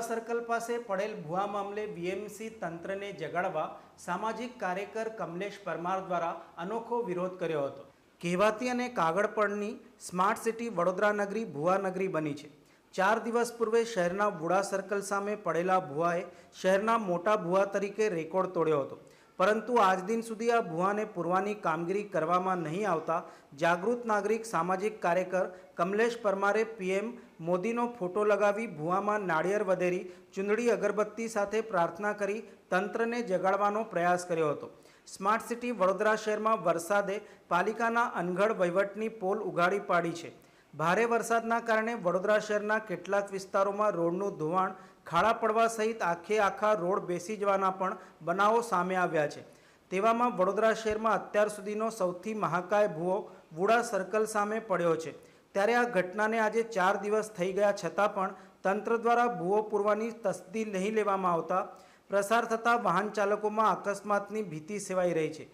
VUDA circle પાસે પડેલ ભુવા મામલે વીએમસી તંત્રને જગાડવા સામાજિક કાર્યકર કમલેશ પરમાર દ્વારા અનોખો વિરોધ કર્યો હતો. કહેવાતી અને કાગળ પડની સ્માર્ટ સિટી વડોદરા નગરી ભુવા નગરી બની છે. ચાર દિવસ પૂર્વે શહેરના વુડા સર્કલ સામે પડેલા ભુવાએ શહેરના મોટા ભુવા તરીકે રેકોર્ડ તોડ્યો હતો. પરંતુ આજ દિન સુધી આ ભુવાને પૂરવાની કામગીરી કરવામાં નહીં આવતા જાગૃત નાગરિક સામાજિક કાર્યકર કમલેશ પરમારે પીએમ મોદીનો ફોટો લગાવી ભૂવામાં નાળિયેર વધેરી ચૂંદડી અગરબત્તી સાથે પ્રાર્થના કરી તંત્રને જગાડવાનો પ્રયાસ કર્યો હતો. સ્માર્ટ સિટી વડોદરા શહેરમાં વરસાદે પાલિકાના અનગઢ વહીવટની પોલ ઉગાડી પાડી છે. ભારે વરસાદના કારણે વડોદરા શહેરના કેટલાક વિસ્તારોમાં રોડનું ધોવાણ ખાડા પડવા સહિત આખે આખા રોડ બેસી જવાના પણ બનાવો સામે આવ્યા છે. તેવામાં વડોદરા શહેરમાં અત્યાર સુધીનો સૌથી મહાકાય ભૂવો વુડા સર્કલ સામે પડ્યો છે. ત્યારે આ ઘટનાને આજે ચાર દિવસ થઈ ગયા છતાં પણ તંત્ર દ્વારા ભૂવો પૂરવાની તસ્દી નહીં લેવામાં આવતા, પ્રસાર થતા વાહન ચાલકોમાં અકસ્માતની ભીતિ સેવાઈ રહી છે.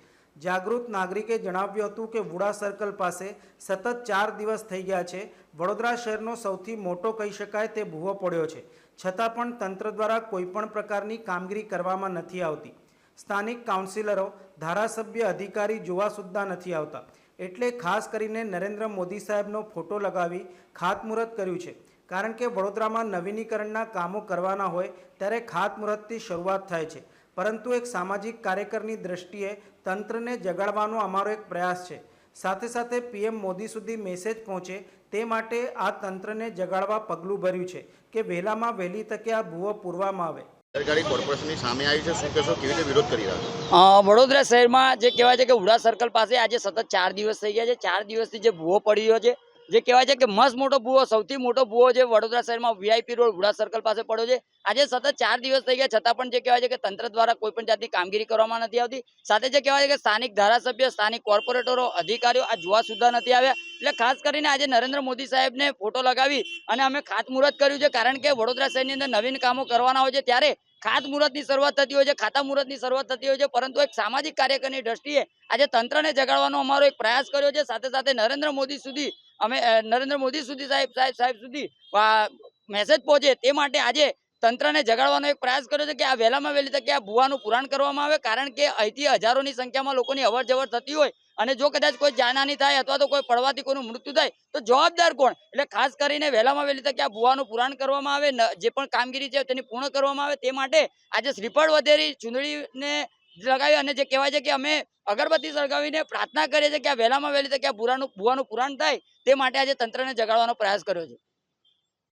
જાગૃત નાગરિકે જણાવ્યું હતું કે વુડા સર્કલ પાસે સતત ચાર દિવસ થઈ ગયા છે. વડોદરા શહેરનો સૌથી મોટો કહી શકાય તે ભૂવો પડ્યો છે. છતાં પણ તંત્ર દ્વારા કોઈપણ પ્રકારની કામગીરી કરવામાં નથી આવતી. સ્થાનિક કાઉન્સિલરો, ધારાસભ્ય, અધિકારી જોવા સુદ્ધા નથી આવતા. એટલે ખાસ કરીને નરેન્દ્ર મોદી સાહેબનો ફોટો લગાવી ખાતમુહૂર્ત કર્યું છે. કારણ કે વડોદરામાં નવીનીકરણના કામો કરવાના હોય, ત્યારે ખાતમુહૂર્તથી શરૂઆત થાય છે. પરંતુ એક સામાજિક કાર્યકરની દ્રષ્ટિએ તંત્રને જગાડવાનો અમારો એક પ્રયાસ છે. સાથે સાથે પીએમ મોદી સુધી મેસેજ પહોંચે તે માટે આ તંત્રને જગાડવા પગલું ભર્યું છે કે વહેલામાં વહેલી તકે આ ભૂવો પૂરવામાં આવે. સરકારી કોર્પોરેશનની સામે આવી છે. શું કહેશો? કેવી રીતે વિરોધ કરી રહ્યા વડોદરા શહેરમાં જે કહેવાય છે કે ઉડા સર્કલ પાસે આજે સતત ચાર દિવસ થઈ ગયા છે. ચાર દિવસથી જે ભૂવો પડી રહ્યો છે જે કહેવાય છે કે મસ્ત મોટો ભૂવો, સૌથી મોટો ભૂવો જે વડોદરા શહેરમાં વીઆઈપી રોડ ઉડા સર્કલ પાસે પડ્યો છે. આજે સતત ચાર દિવસ થઈ ગયા, છતાં પણ જે કહેવાય છે કે તંત્ર દ્વારા કોઈ પણ જાતની કામગીરી કરવામાં નથી આવતી. સાથે જે કહેવાય છે કે સ્થાનિક ધારાસભ્ય, સ્થાનિક કોર્પોરેટરો, અધિકારીઓ આ જોવા સુદ્ધા નથી આવ્યા. એટલે ખાસ કરીને આજે નરેન્દ્ર મોદી સાહેબને ફોટો લગાવી અને અમે ખાતમુહૂર્ત કર્યું છે. કારણ કે વડોદરા શહેરની અંદર નવીન કામો કરવાના હોય છે, ત્યારે ખાતમુહૂર્તની શરૂઆત થતી હોય છે ખાતા મુહૂર્તની શરૂઆત થતી હોય છે. પરંતુ એક સામાજિક કાર્યકરની દ્રષ્ટિએ આજે તંત્રને જગાડવાનો અમારો એક પ્રયાસ કર્યો છે. સાથે સાથે નરેન્દ્ર મોદી સુધી અમે નરેન્દ્ર મોદી સુધી સાહેબ સાહેબ સાહેબ સુધી મેસેજ પહોંચે તે માટે આજે તંત્રને જગાડવાનો એક પ્રયાસ કર્યો છે કે આ વહેલામાં વહેલી તકે આ ભુવાનું પુરાણ કરવામાં આવે. કારણ કે અહીંથી હજારોની સંખ્યામાં લોકોની અવર થતી હોય અને જો કદાચ કોઈ જાનહાની થાય અથવા તો કોઈ પડવાથી કોઈનું મૃત્યુ થાય, તો જવાબદાર કોણ? એટલે ખાસ કરીને વહેલામાં વહેલી તકે આ ભુવાનું પુરાણ કરવામાં આવે જે પણ કામગીરી છે તેની પૂર્ણ કરવામાં આવે. તે માટે આજે શ્રીફળ વધેરી ચૂંદડીને લગાવી અને જે કહેવાય છે કે અમે અગરબત્તી સળગાવીને પ્રાર્થના કરીએ છીએ કે આ વહેલામાં વહેલી તકે આ ભુરાનું ભૂવાનું પુરાણ થાય, તે માટે આજે તંત્રને જગાડવાનો પ્રયાસ કર્યો છે.